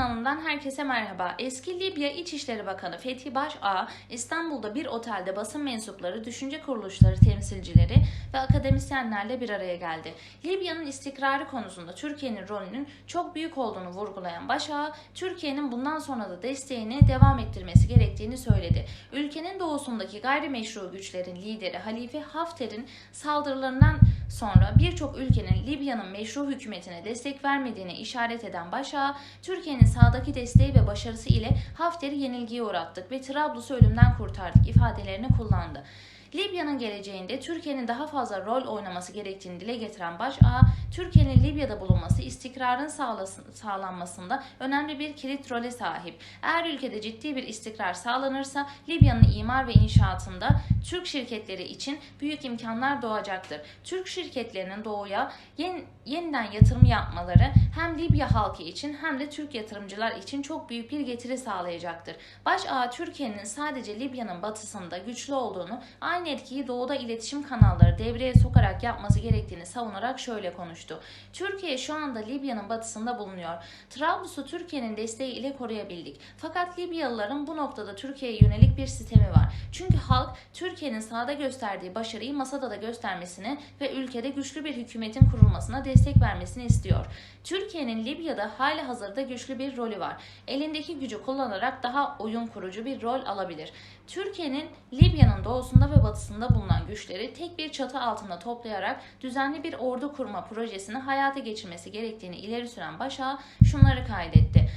herkese merhaba. Eski Libya İçişleri Bakanı Fethi Başağ, İstanbul'da bir otelde basın mensupları, düşünce kuruluşları temsilcileri ve akademisyenlerle bir araya geldi. Libya'nın istikrarı konusunda Türkiye'nin rolünün çok büyük olduğunu vurgulayan Başağ, Türkiye'nin bundan sonra da desteğini devam ettirmesi gerektiğini söyledi. Ülkenin doğusundaki gayrimeşru güçlerin lideri Halife Hafter'in saldırılarından sonra birçok ülkenin Libya'nın meşru hükümetine destek vermediğini işaret eden Başağ, Türkiye'nin sağdaki desteği ve başarısı ile Hafter'i yenilgiye uğrattık ve Trablus'u ölümden kurtardık ifadelerini kullandı. Libya'nın geleceğinde Türkiye'nin daha fazla rol oynaması gerektiğini dile getiren Başağ, Türkiye'nin Libya'da bulunması istikrarın sağlanmasında önemli bir kilit role sahip. Eğer ülkede ciddi bir istikrar sağlanırsa Libya'nın imar ve inşaatında Türk şirketleri için büyük imkanlar doğacaktır. Türk şirketlerinin doğuya yen- yeniden yatırım yapmaları hem Libya halkı için hem de Türk yatırımcılar için çok büyük bir getiri sağlayacaktır. Başağa Türkiye'nin sadece Libya'nın batısında güçlü olduğunu, aynı etkiyi doğuda iletişim kanalları devreye sokarak yapması gerektiğini savunarak şöyle konuştu. Türkiye şu anda Libya'nın batısında bulunuyor. Trablus'u Türkiye'nin desteği ile koruyabildik. Fakat Libyalıların bu noktada Türkiye'ye yönelik bir sistemi var. Çünkü halk Türkiye'nin sahada gösterdiği başarıyı masada da göstermesini ve ülkede güçlü bir hükümetin kurulmasına destek vermesini istiyor. Türkiye'nin Libya'da hali hazırda güçlü bir rolü var. Elindeki gücü kullanarak daha oyun kurucu bir rol alabilir. Türkiye'nin Libya'nın doğusunda ve batısında bulunan güçleri tek bir çatı altında toplayarak düzenli bir ordu kurma projesini hayata geçirmesi gerektiğini ileri süren Başağ şunları kaydetti.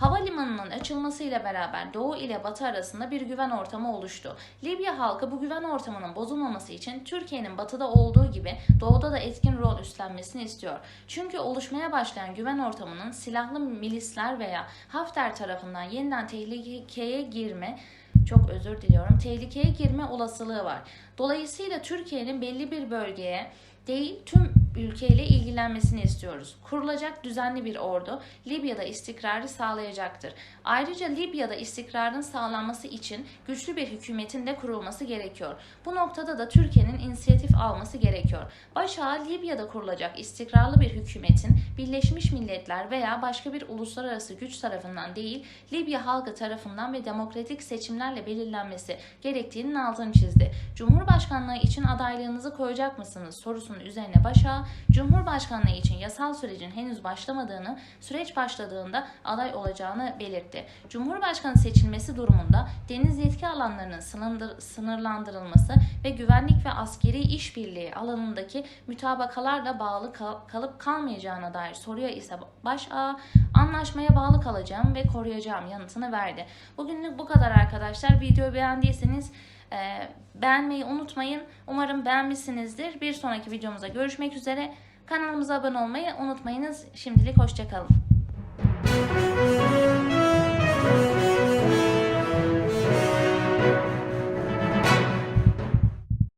Havalimanının açılmasıyla beraber Doğu ile Batı arasında bir güven ortamı oluştu. Libya halkı bu güven ortamının bozulmaması için Türkiye'nin batıda olduğu gibi doğuda da etkin rol üstlenmesini istiyor. Çünkü oluşmaya başlayan güven ortamının silahlı milisler veya Hafter tarafından yeniden tehlikeye girme çok özür diliyorum. Tehlikeye girme olasılığı var. Dolayısıyla Türkiye'nin belli bir bölgeye değil tüm ülkeyle ilgilenmesini istiyoruz. Kurulacak düzenli bir ordu Libya'da istikrarı sağlayacaktır. Ayrıca Libya'da istikrarın sağlanması için güçlü bir hükümetin de kurulması gerekiyor. Bu noktada da Türkiye'nin inisiyatif alması gerekiyor. Başa Libya'da kurulacak istikrarlı bir hükümetin Birleşmiş Milletler veya başka bir uluslararası güç tarafından değil, Libya halkı tarafından ve demokratik seçimlerle belirlenmesi gerektiğinin altını çizdi. Cumhurbaşkanlığı için adaylığınızı koyacak mısınız sorusunun üzerine Başa, Cumhurbaşkanlığı için yasal sürecin henüz başlamadığını, süreç başladığında aday olacağını belirtti. Cumhurbaşkanı seçilmesi durumunda deniz yetki alanlarının sınırlandır- sınırlandırılması ve güvenlik ve askeri işbirliği alanındaki mütabakalarla bağlı kal- kalıp kalmayacağına dair soruya ise Başa, anlaşmaya bağlı kalacağım ve koruyacağım yanıtını verdi. Bugünlük bu kadar arkadaşlar. Videoyu beğendiyseniz beğenmeyi unutmayın. Umarım beğenmişsinizdir. Bir sonraki videomuzda görüşmek üzere. Kanalımıza abone olmayı unutmayınız. Şimdilik hoşçakalın.